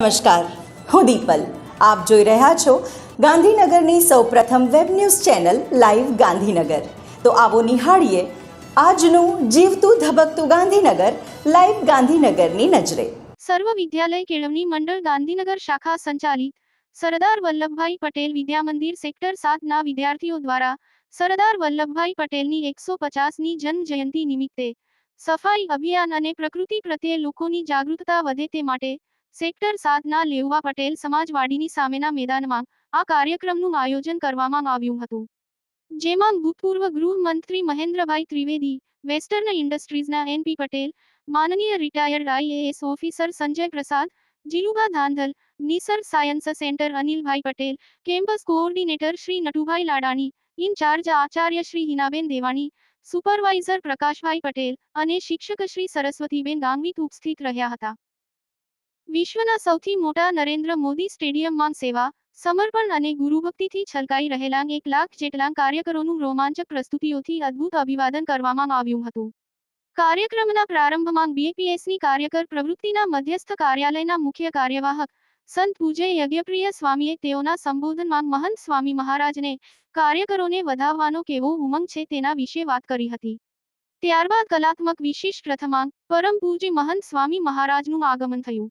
નમસ્કાર, હું દીપલ. આપ જોઈ રહ્યા છો ગાંધીનગરની સૌપ્રથમ web news channel live Gandhinagar. તો આવો નિહાળીએ આજનું જીવતું ધબકતું ગાંધીનગર, લાઈવ ગાંધીનગરની નજરે. સર્વ વિદ્યાલય કેળવણી મંડળ ગાંધીનગર શાખા સંચાલિત સરદાર વલ્લભભાઈ પટેલ વિદ્યામંદિર સેક્ટર સાતના વિદ્યાર્થીઓ દ્વારા સરદાર વલ્લભભાઈ પટેલની એકસો પચાસની જન્મ જયંતિ નિમિત્તે સફાઈ અભિયાન અને પ્રકૃતિ પ્રત્યે લોકોની જાગૃતતા વધે તે માટે સેક્ટર સાતના લેઉવા પટેલ સમાજવાડીની સામેના મેદાનમાં આ કાર્યક્રમનું આયોજન કરવામાં આવ્યું હતું. જેમાં ભૂતપૂર્વ ગૃહમંત્રી મહેન્દ્રભાઈ ત્રિવેદી, વેસ્ટર્ન ઇન્ડસ્ટ્રીઝના એનપી પટેલ, માનનીય retired IAS officer Sanjay Prasad Jilubha Dhandhal, નિસર science centre Anilbhai Patel, campus coordinator Shri Natubhai Ladani, incharge Acharya Shri Hinaben Devani, supervisor Prakashbhai Patel અને શિક્ષક શ્રી સરસ્વતીબેન ગાંગવી ઉપસ્થિત રહ્યા હતા. વિશ્વના સૌથી મોટા નરેન્દ્ર મોદી સ્ટેડિયમમાં સેવા, સમર્પણ અને ગુરુભક્તિથી છલકાઈ રહેલા એક લાખ જેટલા કાર્યકરોનું રોમાંચક પ્રસ્તુતિઓથી અદ્ભુત અભિવાદન કરવામાં આવ્યું હતું. કાર્યક્રમના પ્રારંભમાં બીએપીએસની કાર્યકર પ્રવૃત્તિના મધ્યસ્થ કાર્યાલયના મુખ્ય કાર્યવાહક, સંત પૂજય યજ્ઞપ્રિય સ્વામીએ તેઓના સંબોધનમાં મહંત સ્વામી મહારાજને કાર્યકરોને વધાવવાનો કેવો ઉમંગ છે તેના વિશે વાત કરી હતી. ત્યારબાદ કલાત્મક વિશિષ્ટ પ્રથમાંક પરમ પૂજ્ય મહંત સ્વામી મહારાજનું આગમન થયું.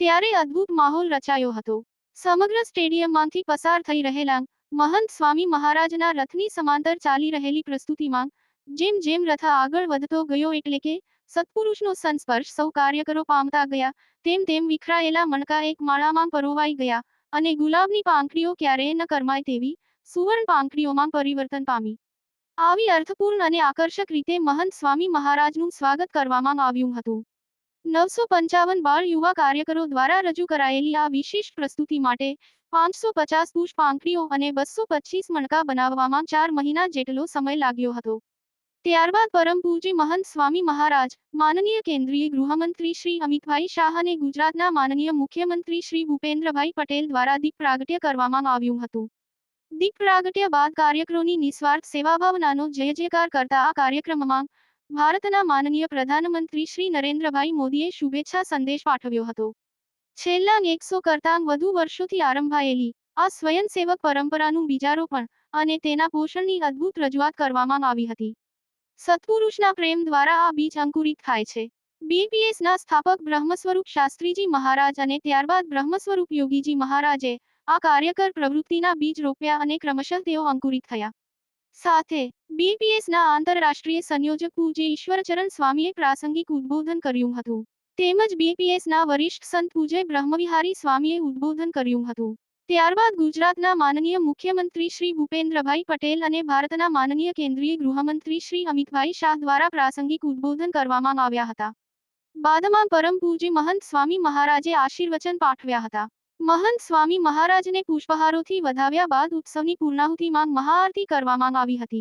ત્યારે અદ્ભુત માહોલ રચાયો હતો. સમગ્ર સ્ટેડિયમમાંથી પસાર થઈ રહેલા મહંત સ્વામી મહારાજના રથની સમાંતર ચાલી રહેલી પ્રસ્તુતિમાં જેમ જેમ રથ આગળ વધતો ગયો એટલે કે સત્પુરુષનો સંસ્પર્શ સૌ કાર્યકરો પામતા ગયા, તેમ તેમ વિખરાયેલા મણકા એક માળામાં પરોવાઈ ગયા અને ગુલાબની પાંખડીઓ ક્યારેય ન કરમાય તેવી સુવર્ણ પાંખડીઓમાં પરિવર્તન પામી. આવી અર્થપૂર્ણ અને આકર્ષક રીતે મહંત સ્વામી મહારાજનું સ્વાગત કરવામાં આવ્યું હતું. નવસો પંચાવન બાળ યુવા કાર્યકરો દ્વારા રજૂ કરાયેલી આ વિશેષ પ્રસ્તુતિ માટે પાંચસો પચાસ પુષ્પ અને બસો પચીસ મણકા બનાવવામાં ચાર મહિના જેટલો સમય લાગ્યો હતો. ત્યારબાદ પરમ મહંત સ્વામી મહારાજ, માનનીય કેન્દ્રીય ગૃહમંત્રી શ્રી અમિતભાઈ શાહ અને ગુજરાતના માનનીય મુખ્યમંત્રી શ્રી ભૂપેન્દ્રભાઈ પટેલ દ્વારા દીપ પ્રાગટ્ય કરવામાં આવ્યું હતું. દીપ પ્રાગટ્ય બાદ કાર્યક્રમની નિસ્વાર્થ સેવાભાવનાનો જય જયકાર કરતા આ કાર્યક્રમમાં ભારતના માનનીય પ્રધાનમંત્રી શ્રી નરેન્દ્રભાઈ મોદીએ શુભેચ્છા સંદેશ પાઠવ્યો હતો. છેલ્લા એકસો કરતાં વધુ વર્ષોથી આરંભાયેલી આ સ્વયંસેવક પરંપરાનું બીજારોપણ અને તેના પોષણની અદ્ભુત રજૂઆત કરવામાં આવી હતી. સત્પુરુષના પ્રેમ દ્વારા આ બીજ અંકુરિત થાય છે. બીપીએસના સ્થાપક બ્રહ્મસ્વરૂપ શાસ્ત્રીજી મહારાજ અને ત્યારબાદ બ્રહ્મસ્વરૂપ યોગીજી મહારાજે આ કાર્યકર પ્રવૃત્તિના બીજ રોપ્યા અને ક્રમશઃ તેઓ અંકુરિત થયા. સાથે બીપીએસના આંતરરાષ્ટ્રીય સંયોજક પૂજ્ય ઈશ્વરચરણ સ્વામીએ પ્રાસંગિક ઉદ્બોધન કર્યું હતું. તેમજ બીપીએસના વરિષ્ઠ સંત પૂજ્ય બ્રહ્મવિહારી સ્વામીએ ઉદ્બોધન કર્યું હતું. ત્યારબાદ ગુજરાતના માનનીય મુખ્યમંત્રી શ્રી ભૂપેન્દ્રભાઈ પટેલ અને ભારતના માનનીય કેન્દ્રીય ગૃહમંત્રી શ્રી અમિતભાઈ શાહ દ્વારા પ્રાસંગિક ઉદ્બોધન કરવામાં આવ્યા હતા. બાદમાં પરમ પૂજ્ય મહંત સ્વામી મહારાજે આશીર્વચન પાઠવ્યા હતા. મહંત સ્વામી મહારાજને પુષ્પહારોથી વધાવ્યા બાદ ઉત્સવની પૂર્ણાહુતિમાં મહાઆરતી કરવામાં આવી હતી.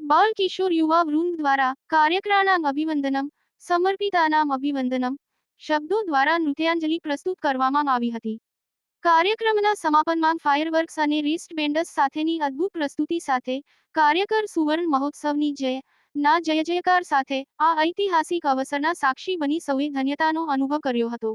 બાળ કિશોર યુવા વૃંદ દ્વારા કાર્યક્રમના અભિવંદનમ, સમર્પિતાનામ અભિવંદનમ, શબ્દો દ્વારા નૃત્યાંજલિ પ્રસ્તુત કરવામાં આવી હતી. કાર્યક્રમના સમાપનમાં ફાયરવર્ક્સ અને રિસ્ટ બેન્ડસ સાથેની અદ્ભુત પ્રસ્તુતિ સાથે કાર્યકર સુવર્ણ મહોત્સવની જય, ના જય જયકાર સાથે આ ઐતિહાસિક અવસરના સાક્ષી બની સૌએ ધન્યતાનો અનુભવ કર્યો હતો.